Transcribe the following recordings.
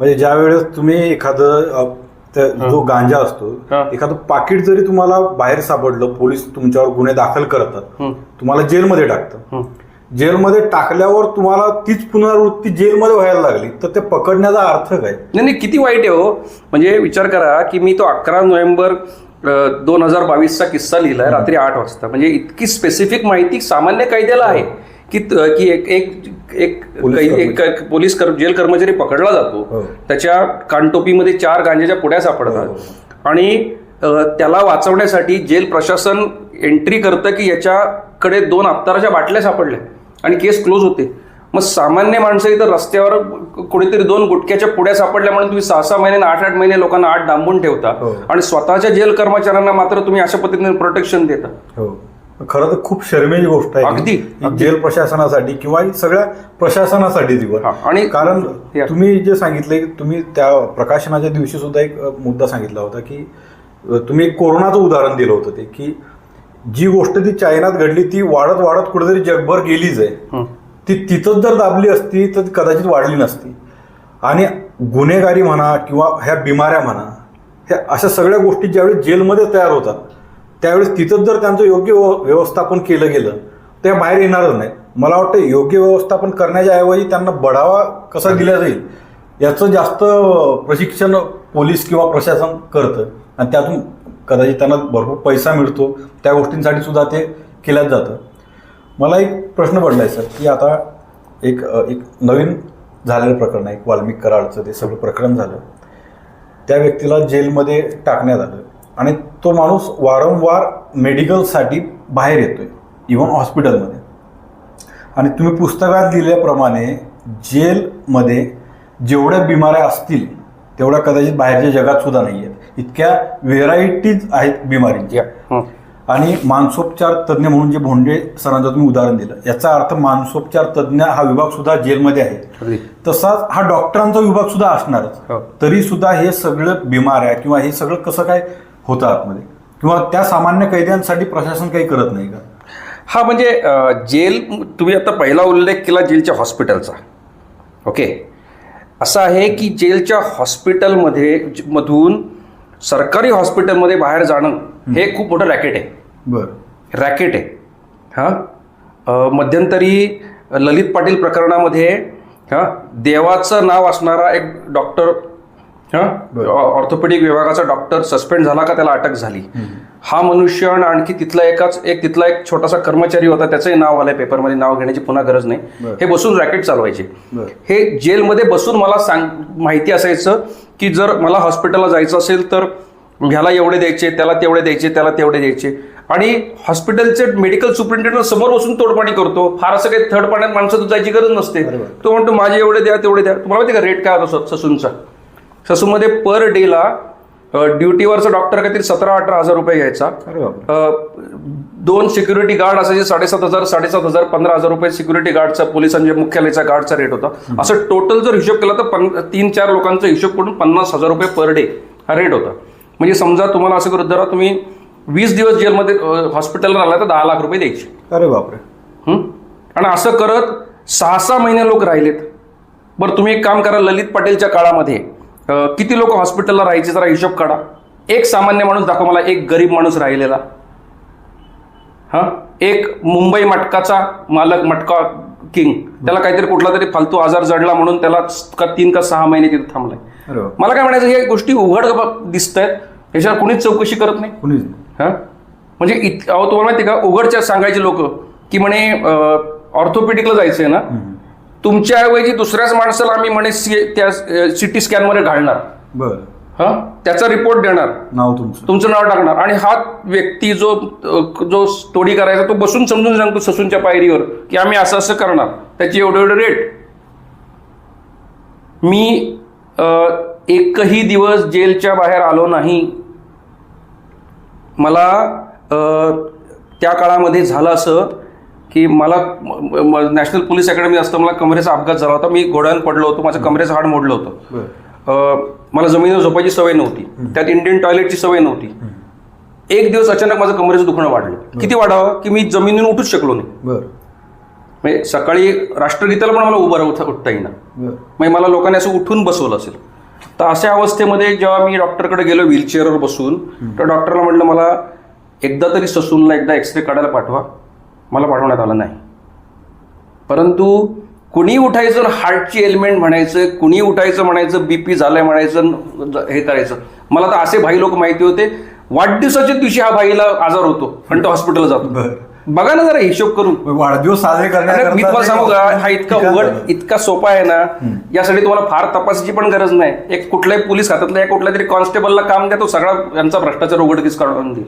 म्हणजे ज्या वेळेस तुम्ही एखादं जो गांजा असतो. एखादं पाकिट जरी तुम्हाला बाहेर सापडलं पोलीस तुमच्यावर गुन्हे दाखल करतात. तुम्हाला जेलमध्ये टाकतं. जेलमध्ये टाकल्यावर तुम्हाला तीच पुनरावृत्ती जेलमध्ये व्हायला लागली तर ते पकडण्याचा अर्थ काय नाही नाही किती वाईट आहे हो म्हणजे विचार करा की मी तो अकरा नोव्हेंबर दोन हजार बावीसचा किस्सा लिहिलाय रात्री आठ वाजता म्हणजे इतकी स्पेसिफिक माहिती सामान्य कायद्याला आहे की की एक एक एक एक पोलीस कर जेल कर्मचारी पकडला जातो. हो. त्याच्या कानटोपीमध्ये चार गांजाच्या पुड्या हो, सापडतात आणि त्याला वाचवण्यासाठी जेल प्रशासन एंट्री करतं की याच्याकडे दोन अत्ताराच्या बाटल्या सापडल्या आणि केस क्लोज होते. मग सामान्य माणसं इथं रस्त्यावर कोणीतरी दोन गुटख्याच्या पुड्या सापडल्या म्हणून तुम्ही सहा सहा महिने आठ आठ महिने लोकांना आठ डांबून ठेवता. हो. आणि स्वतःच्या जेल कर्मचाऱ्यांना मात्र तुम्ही अशा पद्धतीने प्रोटेक्शन देता. हो. खरं तर खूप शर्मेची गोष्ट आहे. अगदी, जेल प्रशासनासाठी किंवा सगळ्या प्रशासनासाठी दिवत हा, आणि- कारण. तुम्ही जे सांगितले की तुम्ही त्या प्रकाशनाच्या दिवशी सुद्धा एक मुद्दा सांगितला होता की तुम्ही एक कोरोनाचं उदाहरण दिलं होतं ते की जी गोष्ट ती चायनात घडली ती वाढत वाढत कुठेतरी जगभर गेलीच आहे. ती तिथंच जर दाबली असती तर कदाचित वाढली नसती. आणि गुन्हेगारी म्हणा किंवा ह्या बिमाऱ्या म्हणा ह्या अशा सगळ्या गोष्टी ज्यावेळी जेलमध्ये तयार होतात त्यावेळेस तिथंच जर त्यांचं योग्य व्यवस्थापन केलं गेलं तर त्या बाहेर येणारच नाही. मला वाटतं योग्य व्यवस्थापन करण्याच्या ऐवजी त्यांना बढावा कसा दिला जाईल याचं जास्त प्रशिक्षण पोलीस किंवा प्रशासन करतं. आणि त्यातून कदाचित त्यांना भरपूर पैसा मिळतो. त्या गोष्टींसाठी सुद्धा ते केल्याच जातं. मला एक प्रश्न पडला आहे सर की आता एक एक नवीन झालेलं प्रकरण आहे. एक वाल्मिक कराडचं ते सगळं प्रकरण झालं. त्या व्यक्तीला जेलमध्ये टाकण्यात आलं. आणि तो माणूस वारंवार मेडिकलसाठी बाहेर येतोय इव्हन हॉस्पिटलमध्ये आणि तुम्ही पुस्तकात लिहिल्याप्रमाणे जेलमध्ये जेवढ्या बिमाऱ्या असतील तेवढ्या कदाचित बाहेरच्या जगात सुद्धा नाही आहेत इतक्या व्हेरायटीज आहेत बिमारींच्या हं. आणि मानसोपचार तज्ज्ञ म्हणून जे भोंडे सरांचं तुम्ही उदाहरण दिलं याचा अर्थ मानसोपचार तज्ज्ञ हा विभाग सुद्धा जेलमध्ये आहे. तसाच हा डॉक्टरांचा विभाग सुद्धा असणारच हो. तरी सुद्धा हे सगळं बिमाऱ्या किंवा हे सगळं कसं काय होतं आतमध्ये किंवा त्या सामान्य कैद्यांसाठी प्रशासन काही करत नाही का? हा म्हणजे जेल तुम्ही आता पहिला उल्लेख केला जेलच्या हॉस्पिटलचा. ओके? असं आहे की जेलच्या हॉस्पिटलमध्ये मधून सरकारी हॉस्पिटलमध्ये बाहेर जाणं हे खूप मोठं रॅकेट आहे. बरं. रॅकेट आहे. हां? मध्यंतरी ललित पाटील प्रकरणामध्ये हां देवाचं नाव असणारा एक डॉक्टर. ऑर्थोपेडिक विभागाचा डॉक्टर सस्पेंड झाला का? त्याला अटक झाली. हा मनुष्य आणि आणखी तिथला एकाच एक तिथला एक छोटासा कर्मचारी होता त्याचंही नाव आलंय पेपरमध्ये नाव घेण्याची पुन्हा गरज नाही. हे बसून रॅकेट चालवायचे. हे जेलमध्ये बसून मला सांग माहिती असायचं की जर मला हॉस्पिटलला जायचं असेल तर ह्याला एवढे द्यायचे त्याला तेवढे द्यायचे त्याला तेवढे द्यायचे. आणि हॉस्पिटलचे मेडिकल सुपरिटेंडंट समोर बसून तोडपाणी करतो. फार असं काही थर्ड पाण्यात माणसं जायची गरज नसते. तो म्हणतो माझे एवढे द्या तेवढे द्या. तुम्हाला माहिती का रेट काय होता ससूनचा? ससूनमध्ये पर डेला ड्युटीवरचा डॉक्टर काहीतरी सतरा अठरा हजार रुपये घ्यायचा. दोन सिक्युरिटी गार्ड असायचे साडेसात हजार साडेसात हजार पंधरा हजार रुपये सिक्युरिटी गार्डचा पोलिसांच्या मुख्यालयाचा गार्डचा रेट होता. असं टोटल जर हिशोब केला तर पन तीन चार लोकांचा हिशोब करून पन्नास हजार रुपये पर डे हा रेट होता. म्हणजे समजा तुम्हाला असं करत धरा तुम्ही वीस दिवस जेलमध्ये हॉस्पिटलला राहिला तर दहा लाख रुपये द्यायचे. अरे बापरे? आणि असं करत सहा सहा महिने लोक राहिलेत. बरं तुम्ही एक काम करा ललित पाटीलच्या काळामध्ये किती लोक हॉस्पिटलला राहायचे जरा हिशोब काढा. एक सामान्य माणूस दाखवा मला एक गरीब माणूस राहिलेला. हा? एक मुंबई मटकाचा मालक मटका किंग. त्याला काहीतरी कुठला तरी फालतू आजार जडला म्हणून त्याला का तीन का सहा महिने तिथे थांबलाय. मला काय म्हणायचं हे गोष्टी उघड दिसत आहेत याच्यावर कुणीच चौकशी करत नाही. कुणीच. हा? म्हणजे इत अहो तुम्हाला माहिती का? उघडच्या सांगायचे लोक की म्हणे ऑर्थोपेडिकला जायचंय ना तुमच्याऐवजी दुसऱ्याच माणसाला आम्ही म्हणे सी त्या सिटी स्कॅनमध्ये घालणार. बरं. हा? त्याचा रिपोर्ट देणार. नाव तुमचं. तुमचं नाव टाकणार. आणि हा व्यक्ती जो जो स्टोरी करायचा तो बसून समजून सांगतो ससूनच्या पायरीवर की आम्ही असं असं करणार. त्याची एवढे एवढे रेट मी एकही दिवस जेलच्या बाहेर आलो नाही. मला त्या काळामध्ये झालं असं की मला नॅशनल पोलीस अकॅडमी असतं मला कमरेचा अपघात झाला होता. मी घोड्यावर पडलो होतो माझं कमरेचं हाड मोडलं होतं. मला जमिनीवर झोपायची सवय नव्हती. त्यात इंडियन टॉयलेटची सवय नव्हती. एक दिवस अचानक माझं कमरेचं दुखणं वाढलं. किती वाढावं? की मी जमिनीवर उठूच शकलो नाही. म्हणजे सकाळी राष्ट्रगीताला पण मला उभं राहू उठता येईना. म्हणजे मला लोकांनी असं उठून बसवलं असेल. तर अशा अवस्थेमध्ये जेव्हा मी डॉक्टरकडे गेलो व्हीलचेअरवर बसून तर डॉक्टरला म्हटलं मला एकदा तरी ससूनला एकदा एक्सरे काढायला पाठवा. मला पाठवण्यात आलं नाही. परंतु कुणी उठायचं हार्टची एलिमेंट म्हणायचं कुणी उठायचं म्हणायचं बीपी झालंय म्हणायचं हे करायचं. मला तर असे भाई लोक माहिती होते. वाढदिवसाच्या दिवशी हा भाईला आजार होतो. आणि तो हॉस्पिटलला जातो. बघा ना जरा हिशोब करून. वाढदिवस साजरे मी तुम्हाला सांगू का? हा इतका उघड. इतका सोपा आहे ना. यासाठी तुम्हाला फार तपासाची पण गरज नाही. एक कुठल्याही पोलीस खात्यातल्या एक कुठल्या तरी कॉन्स्टेबलला काम द्या तो सगळा यांचा भ्रष्टाचार उघडकीस काढून देईल.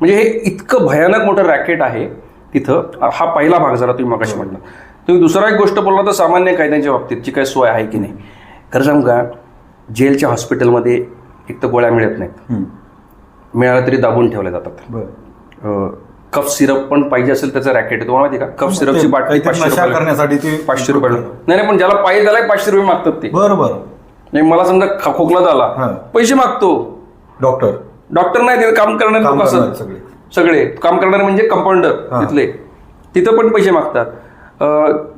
म्हणजे हे इतकं भयानक मोठं रॅकेट आहे. तिथं हा पहिला भाग झाला तुम्ही मगाशी म्हटलं. तुम्ही दुसरा एक गोष्ट बोलला तर सामान्य कायद्यांच्या बाबतीत जी काही सोय आहे की नाही. खरं सांगू का जेलच्या हॉस्पिटलमध्ये एक तर गोळ्या मिळत नाहीत. मिळाल्या तरी दाबून ठेवल्या जातात. बरं. कफ सिरप पण पाहिजे असेल त्याचं रॅकेट तुम्हाला माहिती आहे का? कफ सिरपची बाटली करण्यासाठी ते पाचशे रुपये नाही नाही पण ज्याला पाहिजे त्याला पाचशे रुपये मागतात ते. बरं बरं. नाही मला समजा खा- खोकला झाला. हा. पैसे मागतो. डॉक्टर. डॉक्टर नाही तिथे काम करणारे लोक असतात सगळे. काम करणारे म्हणजे कंपाऊंडर. तिथले. तिथं पण पैसे मागतात.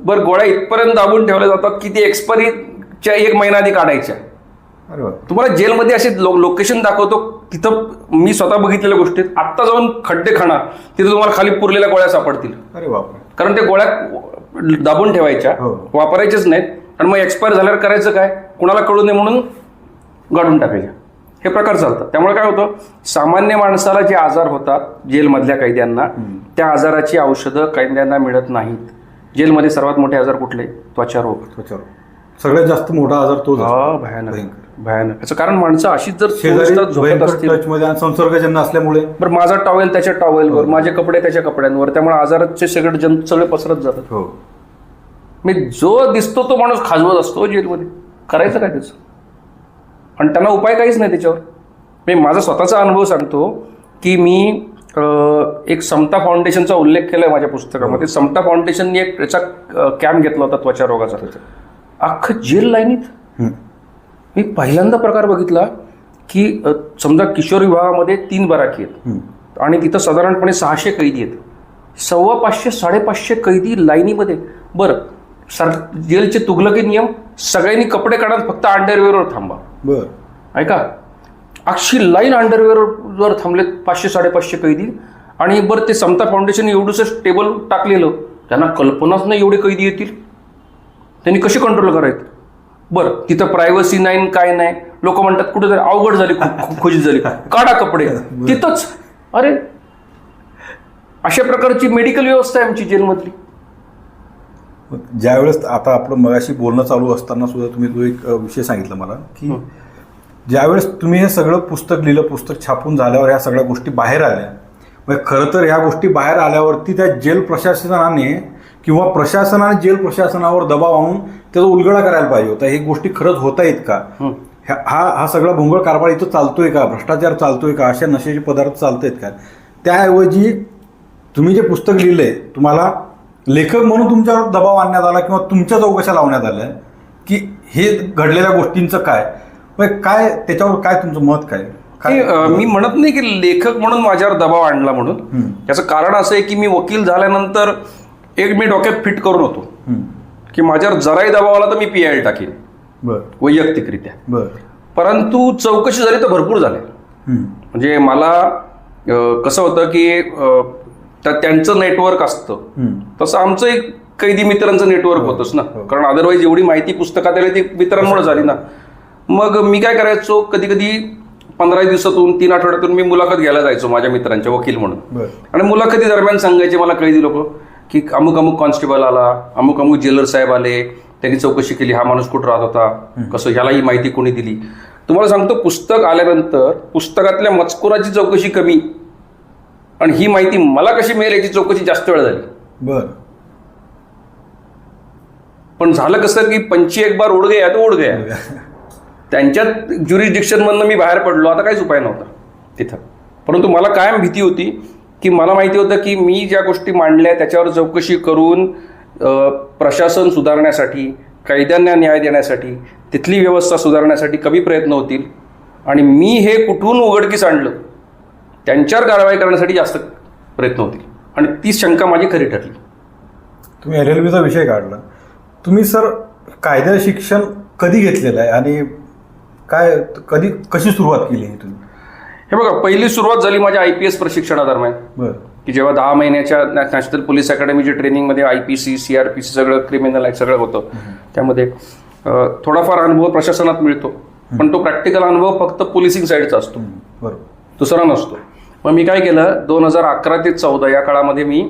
बरं गोळ्या इथपर्यंत दाबून ठेवल्या जातात की ती एक्सपायरीच्या एक महिना आधी काढायच्या. तुम्हाला जेलमध्ये असे लो लोकेशन दाखवतो तिथं मी स्वतः बघितलेल्या गोष्टीत आत्ता जाऊन खड्डे खाणा तिथं तुम्हाला खाली पुरलेल्या गोळ्या सापडतील. अरे कारण ते गोळ्या दाबून ठेवायच्या हो. वापरायच्याच नाहीत. आणि मग एक्सपायर झाल्यावर करायचं काय? कुणाला कळू नये म्हणून गाडून टाकायच्या. हे प्रकार चालतात. त्यामुळे काय होतं? सामान्य माणसाला जे आजार होतात जेलमधल्या कैद्यांना त्या आजाराची औषधं कैद्यांना मिळत नाहीत. जेलमध्ये सर्वात मोठे आजार कुठले? त्वचा रोग त्वचा सगळ्यात जास्त मोठा आजार. हा, भयानक. भयानक. याचं कारण माणसं अशीच जर झोपत असतील संसर्गजन्य असल्यामुळे. बरं माझा टॉवेल त्याच्या टॉवेलवर माझे कपडे त्याच्या कपड्यांवर त्यामुळे आजाराचे सगळे जन सगळे पसरत जातात. हो. मी जो दिसतो तो माणूस खाजवत असतो जेलमध्ये. करायचं काय त्याचं? आणि त्यांना उपाय काहीच नाही त्याच्यावर. मी माझा स्वतःचा अनुभव सांगतो की मी एक समता फाउंडेशनचा उल्लेख केलाय माझ्या पुस्तकामध्ये. समता फाउंडेशनने एक त्याचा कॅम्प घेतला होता त्वचा रोगाचा. अख्खं जेल लाईनीत. मी पहिल्यांदा प्रकार बघितला की समजा किशोर विभागामध्ये तीन बराकी आहेत. आणि तिथं साधारणपणे सहाशे कैदी आहेत. सव्वा पाचशे साडेपाचशे कैदी लाईनीमध्ये. बरं सर जेलचे तुगलकी नियम सगळ्यांनी कपडे काढा फक्त अंडरवेअरवर थांबा. बर. ऐका अक्षी लाईन अंडरवेअरवर थांबलेत पाचशे साडेपाचशे कैदी. आणि बरं ते समता फाउंडेशन एवढंसं टेबल टाकलेलं त्यांना कल्पनाच नाही एवढे कैदी येतील. त्यांनी कशी कंट्रोल करायचं बरं तिथं प्रायव्हसी नाही काय नाही. लोक म्हणतात कुठं तरी अवघड झाली खु- खु- खुशी झाली. काढा कपडे. तिथंच. अरे! अशा प्रकारची मेडिकल व्यवस्था आहे आमची जेलमधली. ज्यावेळेस आता आपलं मगाशी बोलणं चालू असताना सुद्धा तुम्ही तो एक विषय सांगितला मला की ज्यावेळेस तुम्ही हे सगळं पुस्तक लिहिलं पुस्तक छापून झाल्यावर ह्या सगळ्या गोष्टी बाहेर आल्या. मग खरं तर ह्या गोष्टी बाहेर आल्यावरती त्या जेल प्रशासनाने किंवा प्रशासनाने जेल प्रशासनावर दबाव आणून त्याचा उलगडा करायला पाहिजे होता. हे गोष्टी खरंच होत आहेत का? ह्या- हा हा सगळा भोंगळ कारभार इथं चालतोय का? भ्रष्टाचार चालतोय का? अशा नशेचे पदार्थ चालत आहेत का? त्याऐवजी तुम्ही जे पुस्तक लिहिलंय तुम्हाला लेखक म्हणून तुमच्यावर दबाव आणण्यात आला किंवा तुमच्या चौकशा लावण्यात आल्या की हे घडलेल्या गोष्टींचं काय? मग काय त्याच्यावर काय तुमचं मत काय? मी म्हणत नाही की लेखक म्हणून माझ्यावर दबाव आणला म्हणून. याचं कारण असं आहे की मी वकील झाल्यानंतर एक मी डोक्यात फिट करून होतो. की माझ्यावर जराही दबाव आला तर मी पी आय टाकीन. बर. वैयक्तिकरित्या. बर. परंतु चौकशी झाली तर भरपूर झाले. म्हणजे मला कसं होतं की त्या- त्यांचं नेटवर्क असतं. तसं आमचं एक कैदी मित्रांचं नेटवर्क होतंच ना. कारण अदरवाईज एवढी माहिती पुस्तकात आली ती मित्रांमुळे झाली ना. मग मी काय करायचो कधी कधी पंधरा दिवसातून तीन आठवड्यातून मी मुलाखत घ्यायला जायचो माझ्या मित्रांच्या वकील म्हणून. आणि मुलाखती दरम्यान सांगायचे मला कैदी लोक की अमुक अमुक कॉन्स्टेबल आला अमुक अमुक जेलर साहेब आले त्यांनी चौकशी केली हा माणूस कुठं राहत होता कसं ह्याला ही माहिती कोणी दिली. तुम्हाला सांगतो पुस्तक आल्यानंतर पुस्तकातल्या मजकुराची चौकशी कमी. आणि ही माहिती मला कशी मिळेल याची चौकशी जास्त वेळ झाली. बर. पण झालं कसं की पंची एक बार उड गया तो उड गया. त्यांच्यात ज्युरिडिक्शनमधनं मी बाहेर पडलो आता काहीच उपाय नव्हता तिथं. परंतु मला कायम भीती होती की मला माहिती होतं की मी ज्या गोष्टी मांडल्या त्याच्यावर चौकशी करून प्रशासन सुधारण्यासाठी कैद्यांना न्याय देण्यासाठी तिथली व्यवस्था सुधारण्यासाठी कमी प्रयत्न होतील. आणि मी हे कुठून उघडकीस आणलं? त्यांच्यावर कारवाई करण्यासाठी जास्त प्रयत्न होतील. आणि ती शंका माझी खरी ठरली. तुम्ही एल एल बीचा विषय काढला. तुम्ही सर कायदा शिक्षण कधी घेतलेलं आहे? आणि काय कधी कशी सुरुवात केली ही तुम्ही? हे बघा पहिली सुरुवात झाली माझ्या आय पी एस प्रशिक्षणादरम्यान. बरं. की जेव्हा दहा महिन्याच्या नॅशनल पोलीस अकॅडमीच्या ट्रेनिंगमध्ये I P C C R P C सगळं क्रिमिनल सगळं होतं. त्यामध्ये थोडाफार अनुभव प्रशासनात मिळतो. पण तो प्रॅक्टिकल अनुभव फक्त पोलिसिंग साईडचा असतो. बरोबर. दुसरा नसतो. मग मी काय केलं? दोन हजार अकरा ते चौदा या काळामध्ये मी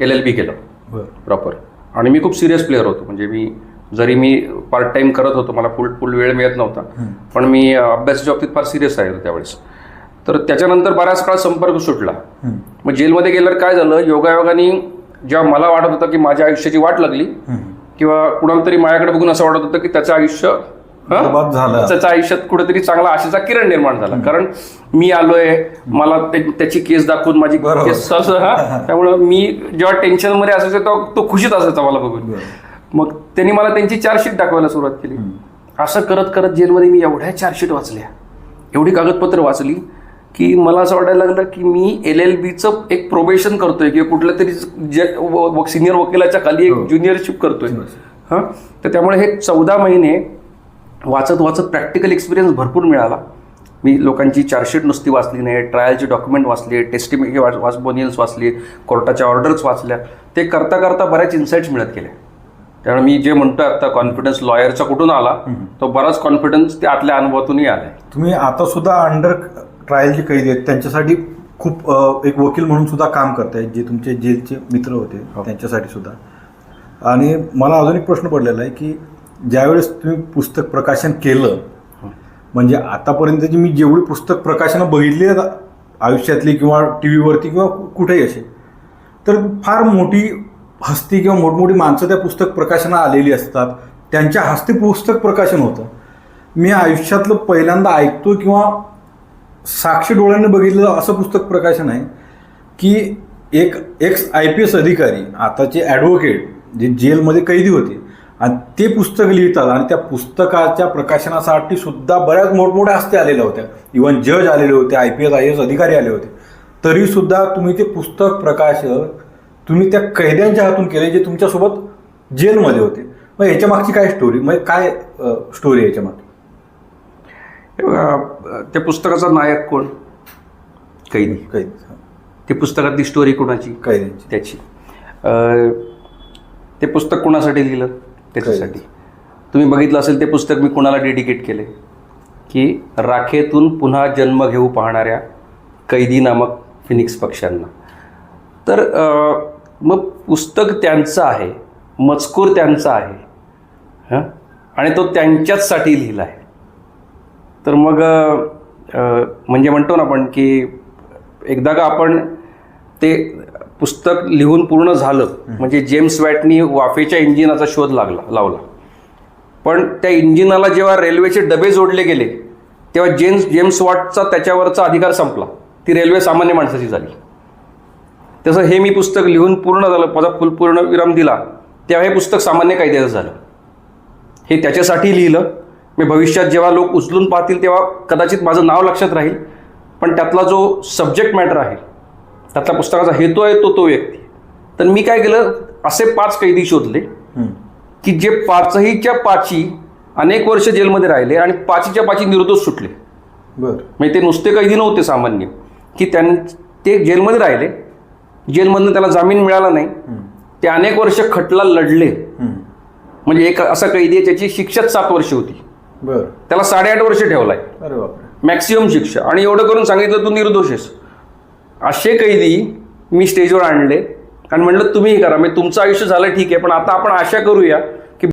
एल एल बी केलं. प्रॉपर आणि मी खूप सिरियस प्लेअर होतो. म्हणजे मी जरी मी पार्ट टाइम करत होतो मला फुल फुल वेळ मिळत नव्हता. पण मी अभ्यासाच्या बाबतीत फार सिरियस राहिलो त्यावेळेस तर त्याच्यानंतर बऱ्याच काळ संपर्क सुटला. मग जेलमध्ये गेल्यावर काय झालं? योगायोगाने जेव्हा मला वाटत होतं की माझ्या आयुष्याची वाट लागली. किंवा कुणाला तरी माझ्याकडे बघून असं वाटत होतं की त्याचं आयुष्य. त्याच्या आयुष्यात कुठेतरी चांगला आशेचा किरण निर्माण झाला. कारण मी आलोय मला त्याची केस दाखवून माझी. केस हा? त्यामुळं मी जेव्हा टेन्शनमध्ये असायचो तेव्हा तो खुशीत असायचा मला बघून. मग त्यांनी मला त्यांची चार्जशीट दाखवायला सुरुवात केली. असं करत करत जेलमध्ये मी एवढ्या चार्जशीट वाचल्या. एवढी कागदपत्र वाचली की मला असं वाटायला लागलं की मी एल एल बीचं एक प्रोबेशन करतोय किंवा कुठल्या तरी सिनियर वकिलाच्या खाली हो. एक ज्युनियरशिप करतोय हां? तर त्यामुळे हे चौदा महिने वाचत वाचत प्रॅक्टिकल एक्सपिरियन्स भरपूर मिळाला. मी लोकांची चार्जशीट नुसती वाचली नाही ट्रायलचे डॉक्युमेंट वाचले टेस्टिमी वाचबोनियल्स वाचले कोर्टाच्या ऑर्डर्स वाचल्या. ते करता करता बऱ्याच इन्साइट्स मिळत गेले त्यामुळे मी जे म्हणतोय आता कॉन्फिडन्स लॉयरचा कुठून आला तो बराच कॉन्फिडन्स ते आतल्या अनुभवातूनही आलाय. तुम्ही आता सुद्धा अंडर ट्रायलचे कैदी आहेत. त्यांच्यासाठी खूप एक वकील म्हणून सुद्धा काम करतायत जे तुमचे जेलचे मित्र होते त्यांच्यासाठी सुद्धा. आणि मला अजून एक प्रश्न पडलेला आहे की ज्यावेळेस तुम्ही पुस्तक प्रकाशन केलं म्हणजे आतापर्यंतची मी जेवढी पुस्तक प्रकाशनं बघितली आहेत आयुष्यातली किंवा टी व्हीवरती किंवा कुठेही असे तर फार मोठी हस्ती किंवा मोठमोठी माणसं त्या पुस्तक प्रकाशना आलेली असतात. त्यांच्या हस्ते पुस्तक प्रकाशन होतं. मी आयुष्यातलं पहिल्यांदा ऐकतो किंवा साक्षी डोळ्याने बघितलं असं पुस्तक प्रकाशन आहे की एक एक्स आय पी एस अधिकारी आताचे ॲडव्होकेट जे जेलमध्ये कैदी होते आणि ते पुस्तक लिहितात आणि त्या पुस्तकाच्या प्रकाशनासाठी सुद्धा बऱ्याच मोठमोठ्या हस्ते आलेल्या होत्या. इवन जज आलेले होते I P S I S अधिकारी आले होते. तरी सुद्धा तुम्ही ते पुस्तक प्रकाश तुम्ही त्या कैद्यांच्या हातून केले जे तुमच्यासोबत जेलमध्ये होते. मग याच्या मागची काय स्टोरी मग काय स्टोरी याच्या मागची? बघा, त्या पुस्तकाचा नायक कोण? कैदी. कैद ते पुस्तकातली स्टोरी कोणाची? कैद्यांची. त्याची. ते पुस्तक कोणासाठी लिहिलं? त्याच्यासाठी. तुम्ही बघितलं असेल ते पुस्तक मी कोणाला डेडिकेट केले? की राखेतून पुन्हा जन्म घेऊ पाहणाऱ्या कैदी नामक फिनिक्स पक्ष्यांना. तर मग पुस्तक त्यांचं आहे मजकूर त्यांचा आहे हं? आणि तो त्यांच्याचसाठी लिहिला आहे तर मग म्हणजे म्हणतो ना आपण की एकदा का आपण ते पुस्तक लिहून पूर्ण झालं. म्हणजे जेम्स वॅटनी वाफेच्या इंजिनाचा शोध लागला लावला. पण त्या इंजिनाला जेव्हा रेल्वेचे डबे जोडले गेले तेव्हा जेम्स जेम्स वॉटचा त्याच्यावरचा अधिकार संपला. ती रेल्वे सामान्य माणसाची झाली. तसं हे मी पुस्तक लिहून पूर्ण झालं माझा फुल पूर्ण विराम दिला तेव्हा हे पुस्तक सामान्य कायद्याचं झालं. हे त्याच्यासाठी लिहिलं. मी भविष्यात जेव्हा लोक उचलून पाहतील तेव्हा कदाचित माझं नाव लक्षात राहील पण त्यातला जो सब्जेक्ट मॅटर आहे त्यातला पुस्तकाचा हेतू आहे तो तो व्यक्ती. तर मी काय केलं असे पाच कैदी शोधले. की जे पाचहीच्या पाची अनेक वर्ष जेलमध्ये राहिले आणि पाचीच्या पाची निर्दोष सुटले. बरं. म्हणजे ते नुसते कैदी नव्हते सामान्य. की त्यां ते जेलमध्ये राहिले जेलमधनं त्याला जामीन मिळाला नाही. ते अनेक वर्ष खटला लढले. म्हणजे एक असा कैदी आहे त्याची शिक्षाच सात वर्ष होती. बरं. त्याला साडेआठ वर्ष ठेवलाय. मॅक्सिमम शिक्षा. आणि एवढं करून सांगितलं तू निर्दोष आहेस. असे कैदी मी स्टेजवर आणले. आणि म्हणलं तुम्ही हे करा. म्हणजे तुमचं आयुष्य झालं ठीक आहे. पण आता आपण आशा करूया